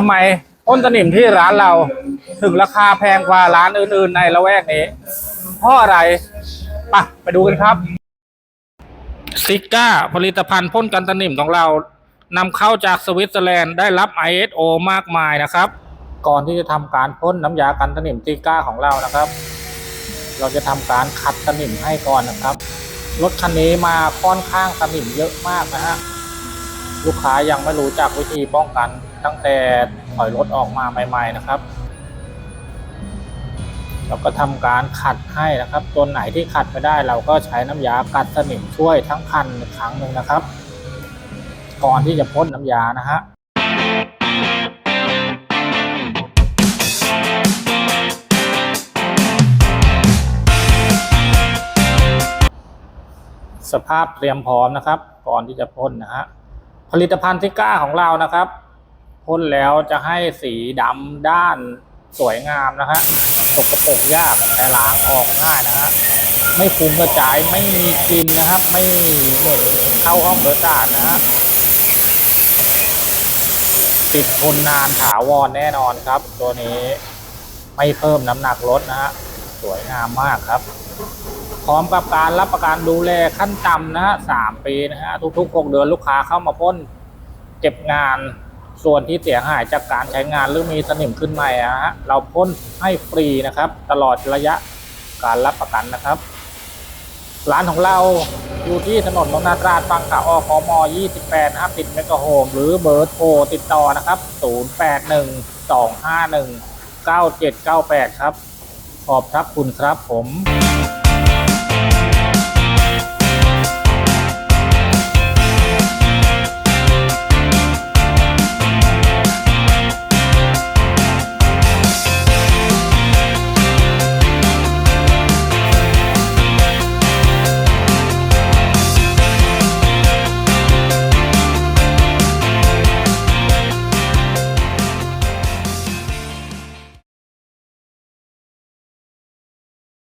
ทำไมพ่นสนิมที่ร้านเราถึงราคาแพงกว่าร้านอื่นๆในละแวกนี้ เพราะอะไรไปะไปดูกันครับซิก้าผลิตภัณฑ์พ่นกันสนิมของเรานำเข้าจากสวิตเซอร์แลนด์ได้รับ ISO มากมายนะครับ ก่อนที่จะทำการพ่นน้ำยากันสนิมซิก้าของเรานะครับ เราจะทำการขัดสนิมให้ก่อนนะครับรถคันนี้มาค่อนข้างสนิมเยอะมากนะฮะ ลูกค้ายังไม่รู้จักวิธีป้องกันตั้งแต่ถอยรถออกมาใหม่ ๆนะครับเราก็ทำการขัดให้นะครับตัวไหนที่ขัดไม่ได้ เราก็ใช้น้ำยากัดสนิมช่วยทั้งคันครั้งหนึ่งนะครับ ก่อนที่จะพ่นน้ำยานะฮะสภาพเตรียมพร้อมนะครับ ก่อนที่จะพ่นนะฮะ ผลิตภัณฑ์ซิก้าของเรานะครับพ่นแล้วจะให้สีดำด้านสวยงามนะฮะสกปรกยากแต่ล้างออกง่ายนะฮะไม่ฟุ้งกระจายไม่มีกลิ่นนะครับ ไม่เหม็นเข้าห้องโดยสารนะฮะติดทนนานถาวรแน่นอนครับ ตัวนี้ไม่เพิ่มน้ำหนักรถนะฮะสวยงามมากครับ พร้อมกับการรับประกันดูแลขั้นต่ำนะฮะสามปีนะฮะทุกๆหกเดือนลูกค้าเข้ามาพ่นเก็บงานส่วนที่เสียหายจากการใช้งานหรือมีสนิมขึ้นใหม่อะฮะเราพ่นให้ฟรีนะครับ ตลอดระยะการรับประกันนะครับ ร้านของเราอยู่ที่ถนนบางนาตราดฝั่งขาออกกม28นะครับติดเมกะโฮมหรือเบอร์โทรติดต่อนะครับ 081 251 9798 ครับ ขอบพระคุณครับผม